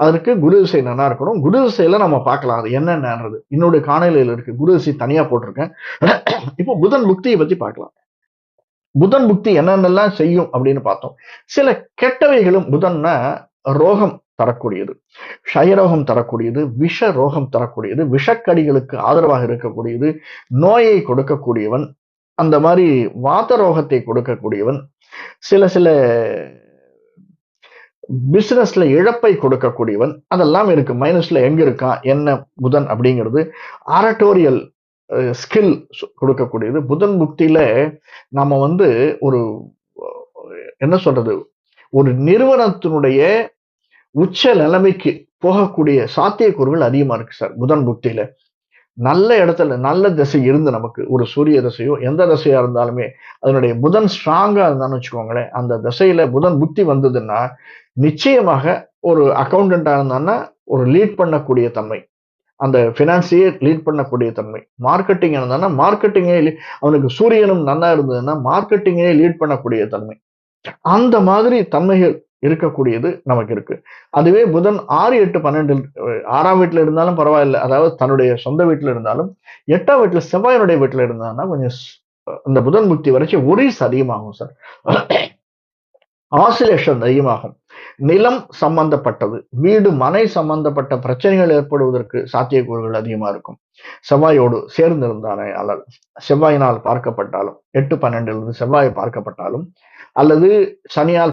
அதற்கு குரு திசை நல்லா இருக்கணும். குரு திசையில நம்ம பார்க்கலாம். அது என்னென்னது என்னுடைய காணொலியில் இருக்கு. குரு திசை தனியா போட்டிருக்கேன். இப்போ புதன் புக்தியை பத்தி பார்க்கலாம். புதன் புக்தி என்னென்னலாம் செய்யும் அப்படின்னு பார்த்தோம். சில கெட்டவைகளும் புதன்னா ரோகம் தரக்கூடியது. ஷயரோகம் தரக்கூடியது. விஷ ரோகம் தரக்கூடியது. விஷக்கடிகளுக்கு ஆதரவாக இருக்கக்கூடியது. நோயை கொடுக்கக்கூடியவன். அந்த மாதிரி வாத ரோகத்தை கொடுக்கக்கூடியவன். சில சில பிஸ்னஸ்ல இழப்பை கொடுக்கக்கூடியவன் அதெல்லாம் இருக்கு மைனஸ்ல எங்க இருக்கான் என்ன புதன் அப்படிங்கிறது ஆரட்டோரியல் ஸ்கில் கொடுக்கக்கூடியது. புதன் புக்தியில நம்ம வந்து ஒரு என்ன சொல்றது ஒரு நிறுவனத்தினுடைய உச்ச நிலைமைக்கு போகக்கூடிய சாத்தியக்கூறுகள் அதிகமா இருக்கு சார் புதன் புக்தியில. நல்ல இடத்துல நல்ல திசை இருந்து நமக்கு ஒரு சூரிய திசையோ எந்த திசையாக இருந்தாலுமே அதனுடைய புதன் ஸ்ட்ராங்காக இருந்தான்னு வச்சுக்கோங்களேன். அந்த திசையில் புதன் புத்தி வந்ததுன்னா நிச்சயமாக ஒரு அக்கௌண்டண்ட்டாக இருந்தான்னா ஒரு லீட் பண்ணக்கூடிய தன்மை. அந்த ஃபினான்ஸையே லீட் பண்ணக்கூடிய தன்மை. மார்க்கெட்டிங் இருந்தான்னா மார்க்கெட்டிங்கே அவனுக்கு சூரியனும் நல்லா இருந்ததுன்னா மார்க்கெட்டிங்கே லீட் பண்ணக்கூடிய தன்மை. அந்த மாதிரி தன்மைகள் இருக்கக்கூடியது நமக்கு இருக்கு. அதுவே புதன் ஆறு எட்டு பன்னெண்டு ஆறாம் வீட்டுல இருந்தாலும் பரவாயில்ல. அதாவது தன்னுடைய சொந்த வீட்டுல இருந்தாலும் எட்டாம் வீட்டுல செவ்வாயினுடைய வீட்டுல இருந்தாங்கன்னா கொஞ்சம் இந்த புதன் முக்தி வரைக்கும் ஒரிஸ் அதிகமாகும் சார். ஆசிலேஷன் அதிகமாகும். நிலம் சம்பந்தப்பட்டது. வீடு மனை சம்பந்தப்பட்ட பிரச்சனைகள் ஏற்படுவதற்கு சாத்தியக்கூறுகள் அதிகமா இருக்கும். செவ்வாயோடு சேர்ந்திருந்தானே அல்லது செவ்வாயினால் பார்க்கப்பட்டாலும் எட்டு பன்னெண்டிலிருந்து செவ்வாய் பார்க்கப்பட்டாலும் அல்லது சனியால்